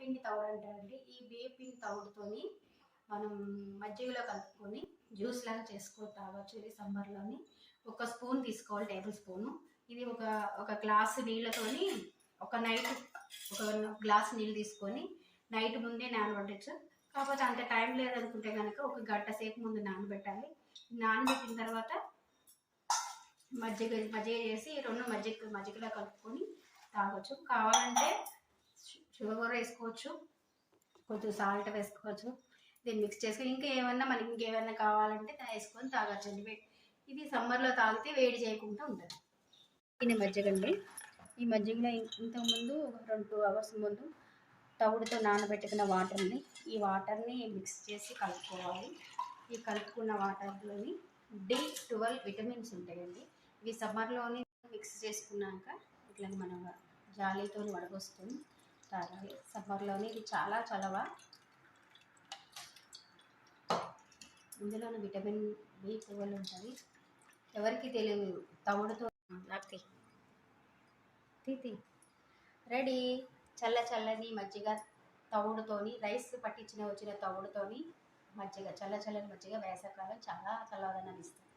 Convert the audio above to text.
పిండి తవుడు అంటారండి. ఈ బియ్య పిండి తవుడుతోని మనం మజ్జిగలో కలుపుకొని జ్యూస్ లాగా చేసుకొని తాగొచ్చు ఇది సమ్మర్లోని. ఒక స్పూన్ తీసుకోవాలి టేబుల్ స్పూను. ఇది ఒక ఒక గ్లాసు నీళ్ళతోని ఒక నైట్ ఒక గ్లాస్ నీళ్ళు తీసుకొని నైట్ ముందే నానబెట్టచ్చు. కాకపోతే అంత టైం లేదనుకుంటే కనుక ఒక గంట సేపు ముందు నానబెట్టాలి. నానబెట్టిన తర్వాత మజ్జిగ మజ్జిగ చేసి రెండు మజ్జిగ మజ్జిగలో కలుపుకొని తాగొచ్చు. కావాలంటే షుగర్ కూడా వేసుకోవచ్చు కొంచెం సాల్ట్ వేసుకోవచ్చు దీన్ని మిక్స్ చేసుకొని ఇంకా ఏమన్నా మనకి ఇంకేమన్నా కావాలంటే వేసుకొని తాగచ్చండి ఇది సమ్మర్లో తాగితే వేడి చేయకుండా ఉంటుంది. ఇది మజ్జిగ అండి ఈ మజ్జిగలో ఇంతకుముందు ఒక రెండు టూ అవర్స్ ముందు తవుడుతో నానబెట్టుకున్న వాటర్ని ఈ వాటర్ని మిక్స్ చేసి కలుపుకోవాలి. ఈ కలుపుకున్న వాటర్లోని డి ట్వెల్వ్ విటమిన్స్ ఉంటాయండి. ఇవి సమ్మర్లోని మిక్స్ చేసుకున్నాక ఇట్లా మన జాలీతో వడగొస్తుంది తాగాలి సమ్మర్లోని ఇది చాలా చలవ. ఇందులోని విటమిన్ బి ట్వెల్వ్ ఉంటుంది ఎవరికి తెలియదు. తవుడుతో నాకు తీతి రెడీ. చల్ల చల్లని మజ్జిగ తవుడుతోని రైస్ పట్టించిన వచ్చిన తవుడుతోని మజ్జిగ చల్ల చల్లని మజ్జిగ వేసవకాలం చాలా చల్లదనం ఇస్తుంది.